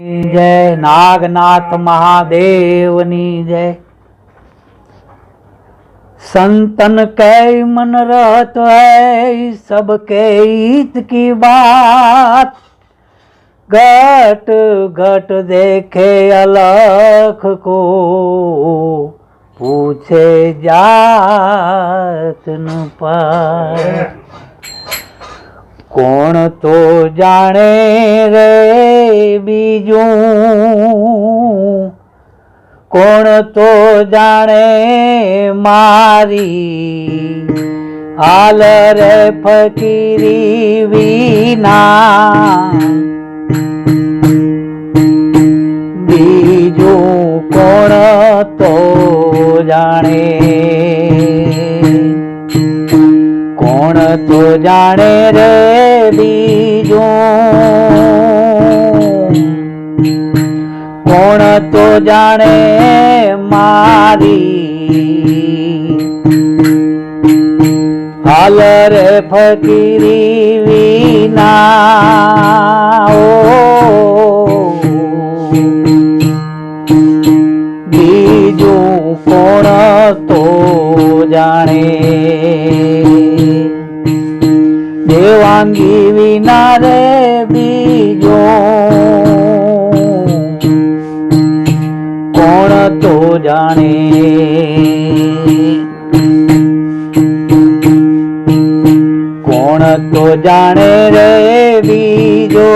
જય નાગનાથ મહાદેવની જય संतन कै मन रहत है सबके हित की बात घट घट देखे अलख को पूछे जात न पार કોણ તો જાણે રે બીજું? કોણ તો જાણે મારી? હાલ રે ફકીરી વિના. બીજું કોણ તો જાણે? કોણ તો જાણે રે જાણે મારી. હાલ રે ફકીરી વિના ઓ બીજું કોણ તો જાણે? દેવાંગી વિના રે બીજો જાણે. કોણ તો જાણે રે બીજો?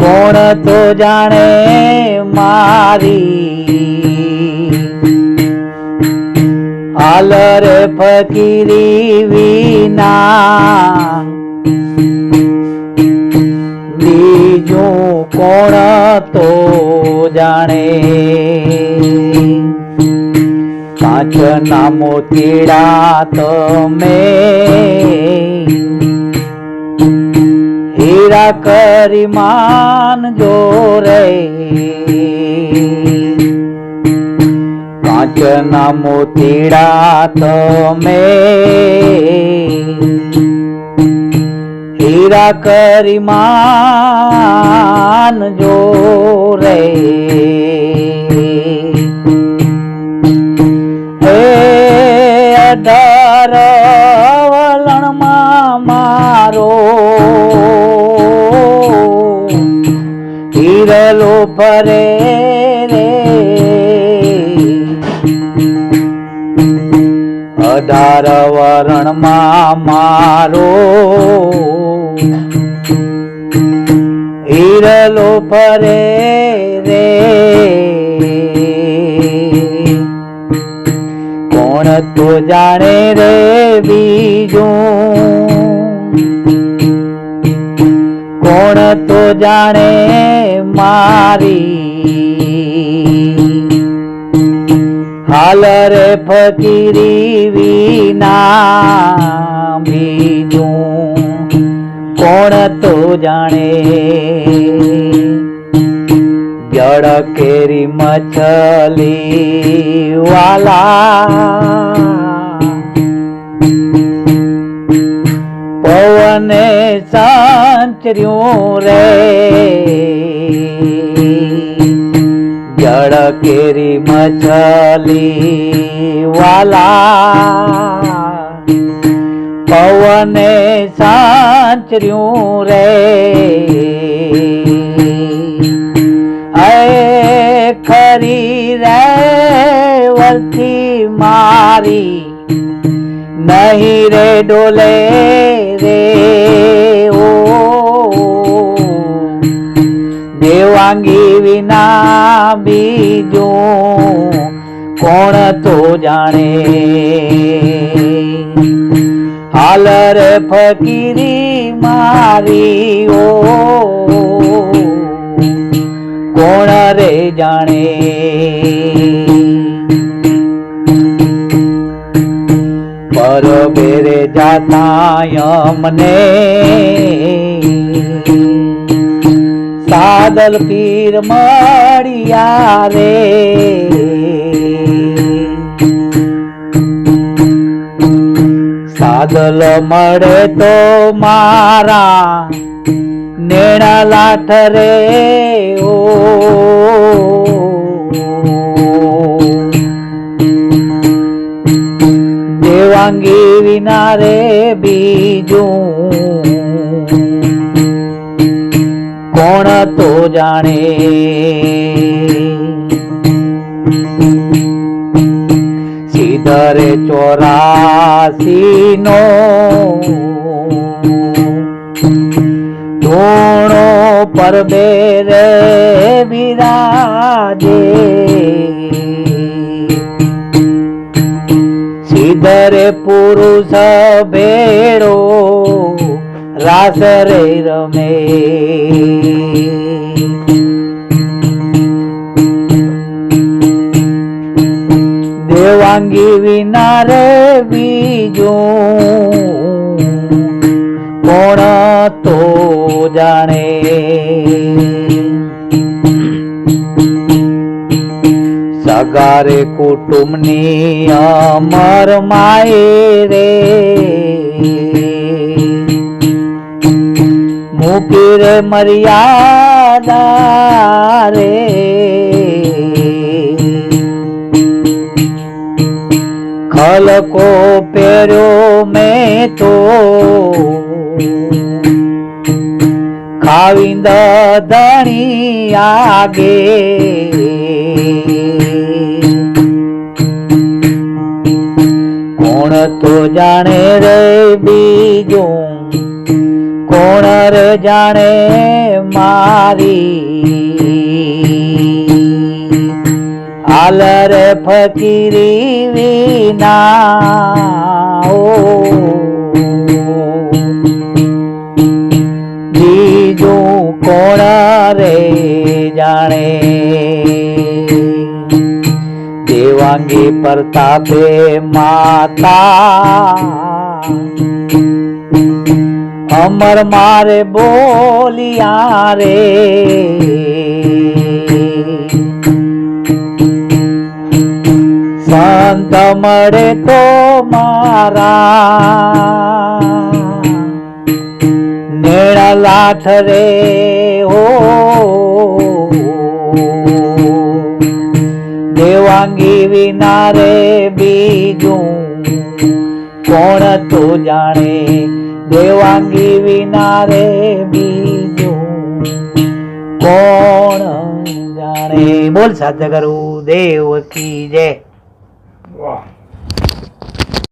કોણ તો જાણે મારી? હાલ રે ફકીરી વિના. બીજું કોણ તો જાણે. પાંચ નામો તેડા તમે હીરા કરી માન જો રે પાંચ નામો તેડા તમે હીરા કરી માન જો રે. હે અઢાર વલણમાં મારો હિરલો ફરે રે. અઢાર વરણમાં મારો હિરલો ફરે રે. કોણ તો જાણે રે બીજું? કોણ તો જાણે મારી? હાલ રે ફકીરી વિના બીજું? કોણ તો જાણે? જળ કેરી મછલી વાલા. પવને સાંચર્યું રે. જળ કેરી મછલી વાલા. પવને સાંચર્યું રે. અય ખરી રે વલથી મારી, નહીં રે ડોલે રે ઓ. દેવાંગી વિના બીજું કોણ તો જાણે? હાલ રે ફકીરી મારી ઓ. કોણ રે જાણે? બરોબેરે જાતા અમને. સાદલ પીર મળ્યા રે. સાદલ મળે તો મારા નેણા લાઠ રે ઓ દેવાંગી વિના રે બીજું કોણ તો જાણે સીધરે ચોરાસી નો ધૂણો પરબેર વિરાજે. સીધરે પુરુષ ભેરો રાસ રે રમે. દેવાંગી વિના રે બીજું કોણ તો જાણે? સગારે કુટુંબની અમર માય રે. મૂકી રે મર્યાદા રે. ખલકો પહેર્યો મેં તો. ખાવિંદ દણી આગે. કોણ તો જાણે રે બીજું? કોણ રે જાણે મારી? હાલ રે ફકીરી વિના ઓ બીજું કોણ રે જાણે? દેવાંગી પ્રતાપે માતા. અમર મારે બોલિયા રે. સંત મળે તો મારા નેણા લાઠ રે હો. દેવાંગી વિના રે બીજું કોણ તો જાણે? દેવાંગી વિના રે બીજું કોણ જાણે? બોલ સાથે કરું દેવ કી જય.